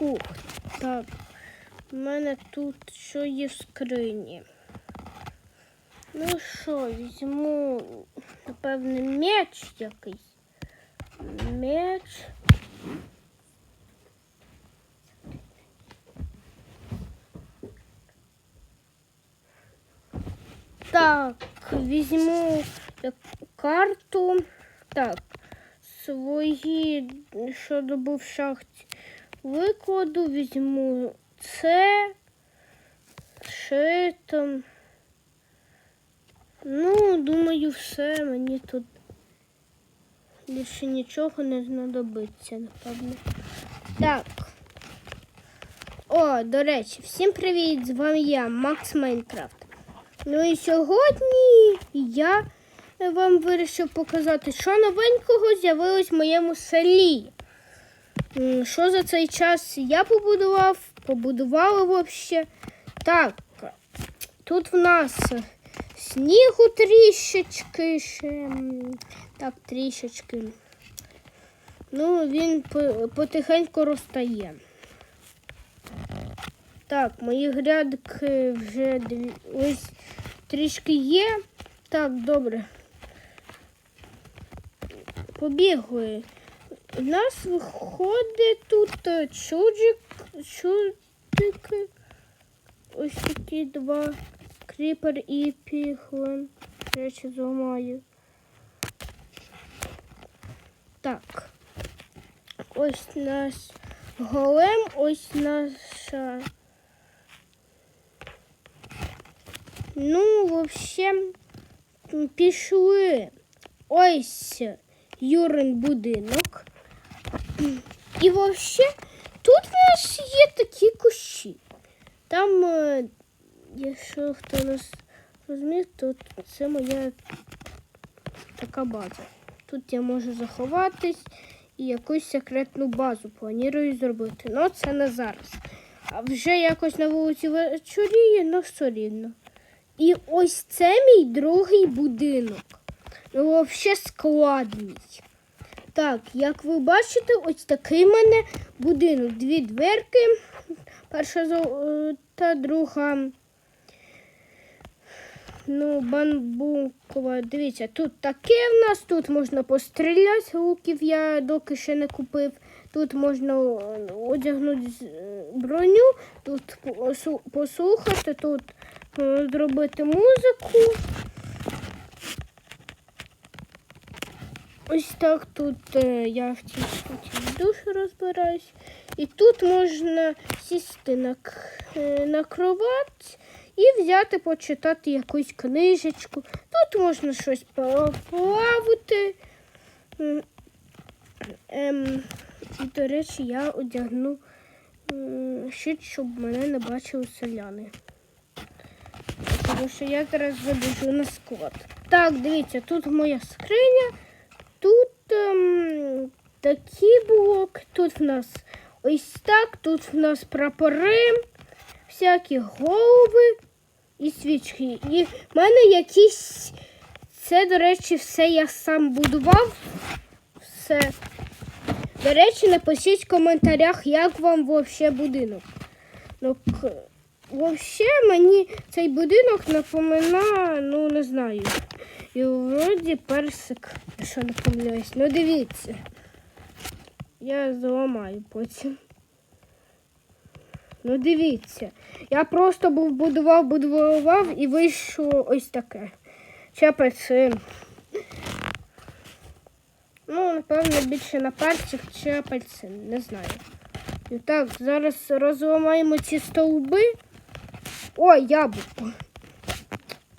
Фух, так. У мене тут що є в скрині. Ну що, візьму, напевне, меч якийсь. Меч. Так, візьму карту. Так, свої, що добув в шахті, викладу, візьму це, шитом. Ну, думаю, все, мені тут більше нічого не знадобиться, напевно. Так. О, до речі, всім привіт! З вами я, Макс Майнкрафт. Ну і сьогодні я вам вирішив показати, що новенького з'явилось в моєму селі. Що за цей час я побудував, побудували взагалі. Так, тут в нас снігу трішечки ще. Так, трішечки. Ну, він потихеньку розтає. Так, мої грядки вже ось трішки є. Так, добре. Побігли. У нас виходить тут е, чуджик. Ось такі два. Кріпер і піглин. Речі зламаю. Так. Ось наш голем, ось наша. Ну, в общем, пішли. Ось Юрин будинок. І вообще, тут в нас є такі кущі. Там, е, якщо хто роз, розуміє, то це моя така база. Тут я можу заховатись і якусь секретну базу планую зробити. Ну, це не зараз. А вже якось на вулиці вечоріє, ну все рівно. І ось це мій другий будинок. Ну, взагалі складний. Так, як ви бачите, ось такий в мене будинок. Дві дверки. Перша зо- та друга. Ну, бамбукова. Дивіться, тут таке в нас, тут можна постріляти, луків я доки ще не купив. Тут можна е, одягнути е, броню, тут послухати, тут е, зробити музику. Ось так тут е, я в цій штуці душу розбираюсь. І тут можна сісти на, е, на кровать і взяти, почитати якусь книжечку. Тут можна щось поплавати. М, Ем, і, до речі, я одягну щит, щоб мене не бачили селяни. Тому що я зараз забіжу на склад. Так, дивіться, тут моя скриня. Такі блоки, тут в нас ось так, тут в нас прапори, всякі голови і свічки. І в мене якісь, це, до речі, все я сам будував. Все. До речі, напишіть в коментарях, як вам взагалі будинок. Ну, взагалі мені цей будинок напоминає, ну не знаю. І вроді персик, що не помиляюсь. Ну дивіться. Я зламаю потім. Ну дивіться. Я просто був будував, будував і вийшло ось таке. Чи апельсин. Ну, напевно, більше на перчик чи апельсин, не знаю. І так, зараз розламаємо ці стовби. Ой, яблуко.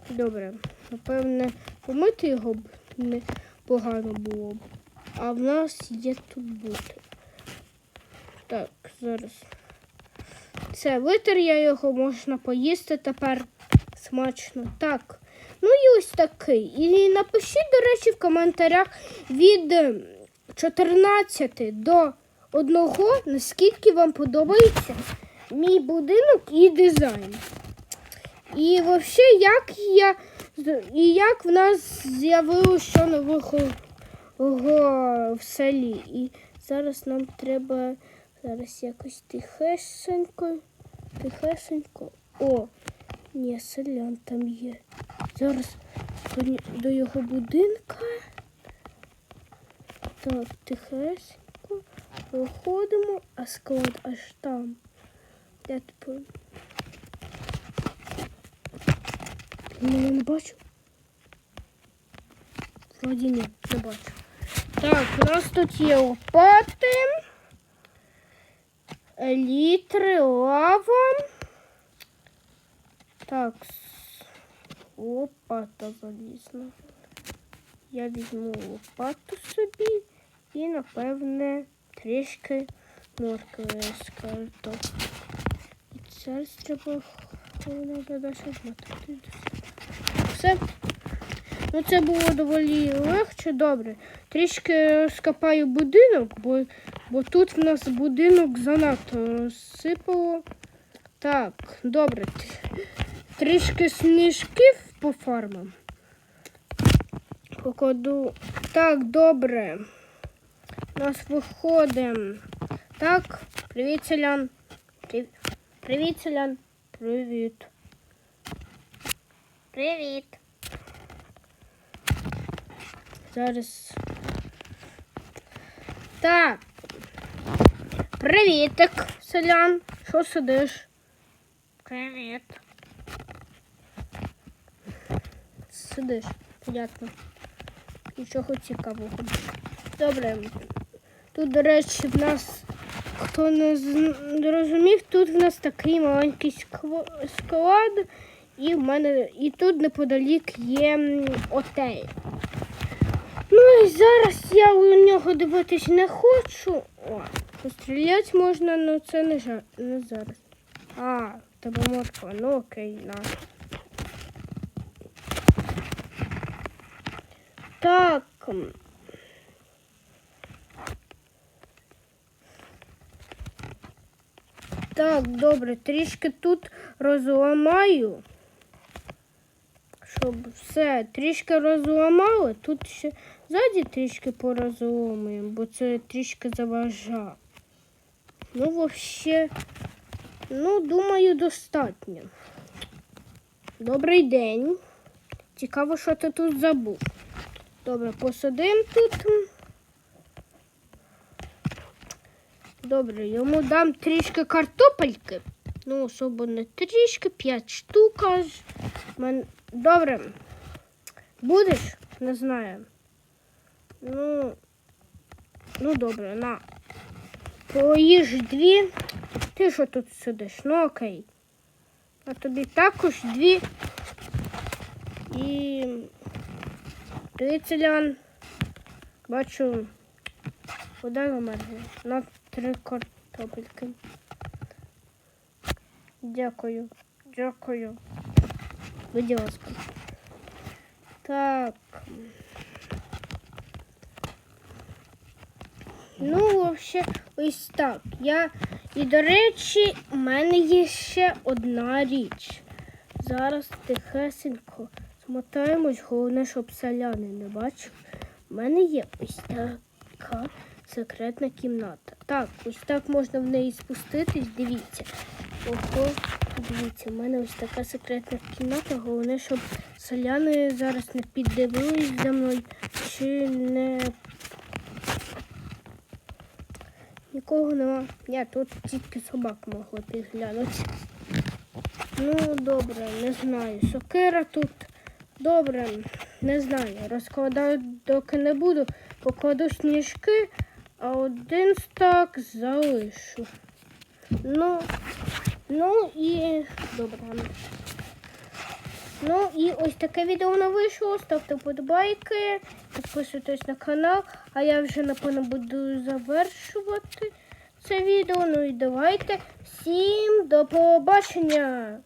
Добре. Напевне, помити його б не погано було б. А в нас є тут бути. Так, зараз. Все, витер я його, можна поїсти тепер смачно. Так. Ну і ось такий. І напишіть, до речі, в коментарях від е, 14 до 1, наскільки вам подобається мій будинок і дизайн. І взагалі, як я і як в нас з'явилося що нового в селі. І зараз нам треба Зараз якось тихесенько, тихесенько. О, ні, селян там є. Зараз до, його будинка. Так, тихесенько. Виходимо, а склад аж там. Я типу. Ні, я не бачу. Вроді ні, не бачу. Так, у нас тут є лопати, літри, лава. Так, лопата залізна. Я візьму лопату собі і, напевне, трішки моркви з картоп. І це треба задача змотати. Все. Ну, це було доволі легше, добре. Трішки скопаю будинок, бо, бо тут в нас будинок занадто розсипало. Так, добре. Трішки сніжків по фармам. Покладу. Так, добре. У нас виходимо. Так, привіт, селян. Привіт, селян. Привіт. Привіт. Зараз. Так. Привітик, селян. Що сидиш? Привіт. Сидиш, понятно. Нічого цікавого. Добре. Тут, до речі, в нас, хто не зрозумів, тут в нас такий маленький скла- склад, і в мене і тут неподалік є отель. Ну і зараз я у нього дивитись не хочу. О, постріляти можна, але це не, жа... не зараз. А, тебе морква, ну окей, на. Так. Так, добре, трішки тут розламаю. Щоб все трішки розламали, тут ще ззаді трішки порозломуємо, бо це трішки заважає. Ну, взагалі, ну, думаю, достатньо. Добрий день. Цікаво, що ти тут забув. Добре, посадимо тут. Добре, йому дам трішки картопельки. Ну, особо не трішки, 5 штук аж. Добре. Будеш? Не знаю. Ну, ну добре, на. Поїж дві. Ти що тут сидиш? Ну окей. А тобі також дві. І ти селян. Бачу. Вода замерзла. На три картопельки. Дякую. Дякую. Будь ласка. Так. Ну, взагалі, ось так. Я... І, до речі, у мене є ще одна річ. Зараз тихесенько смотаємось, головне, щоб селяни не бачив. У мене є ось така секретна кімната. Так, ось так можна в неї спуститись, дивіться. Ого, дивіться, у мене ось така секретна кімната. Головне, щоб селяни зараз не піддивились за мною чи не. Нікого нема. Ні, тут тільки собак могла підглянути. Ну, добре, не знаю. Сокира тут. Добре, не знаю. Розкладаю, доки не буду. Покладу сніжки, а один стак залишу. Ну, ну і добре. Ну і ось таке відео воно вийшло. Ставте подобайки, підписуйтесь на канал, а я вже напевно буду завершувати це відео. Ну і давайте всім до побачення!